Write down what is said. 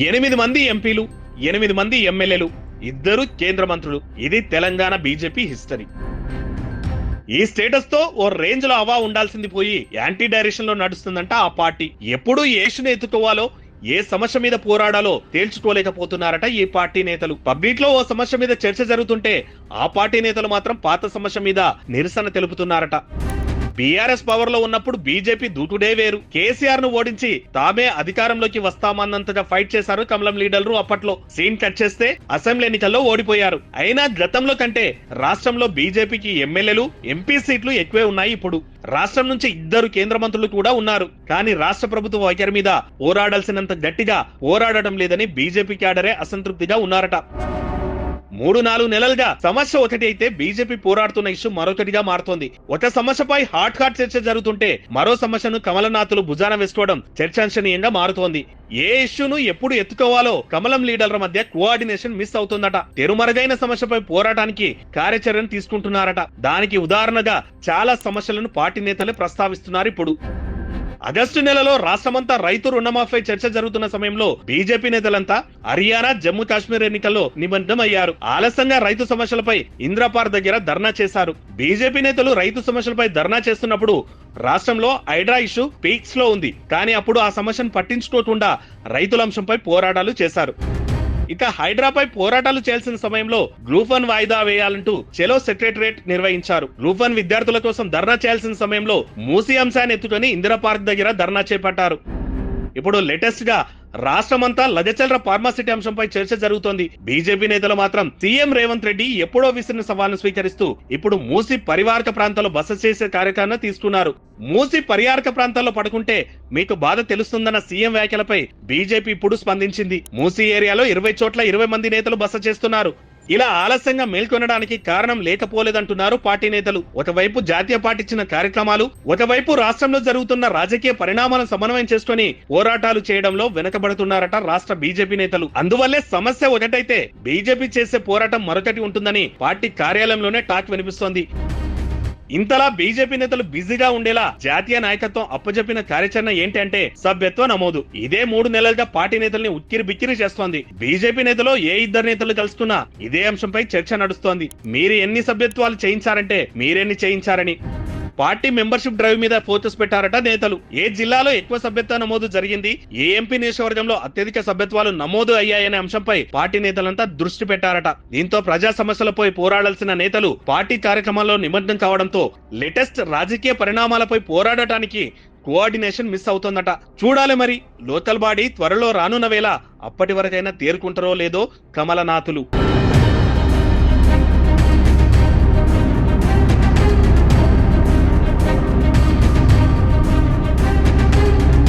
ఎనిమిది మంది ఎంపీలు ఎనిమిది మంది ఎమ్మెల్యేలు ఇద్దరు కేంద్ర మంత్రులు. ఇది తెలంగాణ బీజేపీ హిస్టరీ. ఈ స్టేటస్తో ఓ రేంజ్లో అవా ఉండాల్సింది పోయి యాంటీ డైరెక్షన్లో నడుస్తుందంట ఆ పార్టీ. ఎప్పుడు ఏషును ఎత్తుకోవాలో ఏ సమస్య మీద పోరాడాలో తేల్చుకోలేకపోతున్నారట ఈ పార్టీ నేతలు. పబ్లిక్లో ఓ సమస్య మీద చర్చ జరుగుతుంటే ఆ పార్టీ నేతలు మాత్రం పాత సమస్య మీద నిరసన తెలుపుతున్నారట. బీఆర్ఎస్ పవర్లో ఉన్నప్పుడు బీజేపీ దూటుడే వేరు. కేసీఆర్ను ఓడించి తామే అధికారంలోకి వస్తామన్నంతగా ఫైట్ చేశారు కమలం లీడర్లు అప్పట్లో. సీన్ కట్ చేస్తే అసెంబ్లీ ఎన్నికల్లో ఓడిపోయారు. అయినా గతంలో కంటే రాష్ట్రంలో బీజేపీకి ఎమ్మెల్యేలు ఎంపీ సీట్లు ఎక్కువే ఉన్నాయి ఇప్పుడు. రాష్ట్రం నుంచి ఇద్దరు కేంద్ర మంత్రులు కూడా ఉన్నారు. కానీ రాష్ట్ర ప్రభుత్వ వైఖరి మీద పోరాడాల్సినంత గట్టిగా పోరాడటం లేదని బీజేపీ క్యాడరే అసంతృప్తిగా ఉన్నారట. మూడు నాలుగు నెలలుగా సమస్య ఒకటి అయితే బీజేపీ పోరాడుతున్న ఇష్యూ మరొకటిగా మారుతోంది. ఒక సమస్యపై హాట్ హాట్ చర్చ జరుగుతుంటే మరో సమస్యను కమలనాథులు భుజాన వేసుకోవడం చర్చాంశనీయంగా మారుతోంది. ఏ ఇష్యూను ఎప్పుడు ఎత్తుకోవాలో కమలం లీడర్ల మధ్య కోఆర్డినేషన్ మిస్ అవుతుందట. తెరుమరుగైన సమస్యపై పోరాటానికి కార్యాచరణ తీసుకుంటున్నారట. దానికి ఉదాహరణగా చాలా సమస్యలను పార్టీ నేతలే ప్రస్తావిస్తున్నారు ఇప్పుడు. ఆగస్టు నెలలో రాష్ట్రమంతా రైతు రుణమాఫీ చర్చ జరుగుతున్న సమయంలో బీజేపీ నేతలంతా హర్యానా జమ్మూ కాశ్మీర్ ఎన్నికల్లో నిమగ్నమయ్యారు. ఆలస్యంగా రైతు సమస్యలపై ఇంద్రపార్ దగ్గర ధర్నా చేశారు. బీజేపీ నేతలు రైతు సమస్యలపై ధర్నా చేస్తున్నప్పుడు రాష్ట్రంలో హైడ్రా ఇష్యూ పీక్స్లో ఉంది. కానీ అప్పుడు ఆ సమస్యను పట్టించుకోకుండా రైతుల అంశంపై పోరాటాలు చేశారు. ఇక హైడ్రాపై పోరాటాలు చేయాల్సిన సమయంలో గ్రూప్ వన్ వాయిదా వేయాలంటూ చెలో సెక్రటరేట్ నిర్వహించారు. గ్రూప్ వన్ విద్యార్థుల కోసం ధర్నా చేయాల్సిన సమయంలో మూసీ అంశాన్ని ఎత్తుకొని ఇందిరా పార్క్ దగ్గర ధర్నా చేపట్టారు. ఇప్పుడు లేటెస్ట్గా రాష్ట్రమంతా లజచల్ర ఫార్మాసిటీ అంశంపై చర్చ జరుగుతోంది. బీజేపీ నేతలు మాత్రం సీఎం రేవంత్ రెడ్డి ఎప్పుడో విసిరిన సవాల్ను స్వీకరిస్తూ ఇప్పుడు మూసి పరివారక ప్రాంతాల్లో బస చేసే కార్యక్రమం తీసుకున్నారు. మూసి పరివారక ప్రాంతాల్లో పడుకుంటే మీకు బాధ తెలుస్తుందన్న సీఎం వ్యాఖ్యలపై బీజేపీ ఇప్పుడు స్పందించింది. మూసి ఏరియాలో ఇరవై చోట్ల ఇరవై మంది నేతలు బస చేస్తున్నారు. ఇలా ఆలస్యంగా మేల్కొనడానికి కారణం లేకపోలేదంటున్నారు పార్టీ నేతలు. ఒకవైపు జాతీయ పార్టీ ఇచ్చిన కార్యక్రమాలు ఒకవైపు రాష్ట్రంలో జరుగుతున్న రాజకీయ పరిణామాలను సమన్వయం చేసుకుని పోరాటాలు చేయడంలో వెనకబడుతున్నారట రాష్ట్ర బీజేపీ నేతలు. అందువల్లే సమస్య ఒకటైతే బీజేపీ చేసే పోరాటం మరొకటి ఉంటుందని పార్టీ కార్యాలయంలోనే టాక్ వినిపిస్తోంది. ఇంతలా బీజేపీ నేతలు బిజీగా ఉండేలా జాతీయ నాయకత్వం అప్పజెప్పిన కార్యాచరణ ఏంటి అంటే సభ్యత్వ నమోదు. ఇదే మూడు నెలలుగా పార్టీ నేతల్ని ఉక్కిరి బిక్కిరి చేస్తోంది. బీజేపీ నేతలు ఏ ఇద్దరు నేతలు కలుస్తున్నా ఇదే అంశంపై చర్చ నడుస్తోంది. మీరు ఎన్ని సభ్యత్వాలు చేయించారంటే మీరెన్ని చేయించారని. పార్టీ మెంబర్షిప్ డ్రైవ్ మీద ఫోకస్ పెట్టారట నేతలు. ఏ జిల్లాలో ఎక్కువ సభ్యత్వ నమోదు జరిగింది? ఏ ఎంపీ నియోజకవర్గంలో అత్యధిక సభ్యత్వాలు నమోదు అయ్యాయనే అంశంపై పార్టీ నేతలంతా దృష్టి పెట్టారట. దీంతో ప్రజా సమస్యలపై పోరాడాల్సిన నేతలు పార్టీ కార్యక్రమాల్లో నిమగ్నం కావడంతో లేటెస్ట్ రాజకీయ పరిణామాలపై పోరాడటానికి కోఆర్డినేషన్ మిస్ అవుతోందట. చూడాలి మరి లోకల్ బాడీ త్వరలో రానున్న వేళ అప్పటి వరకైనా తేరుకుంటారో లేదో కమలనాథులు.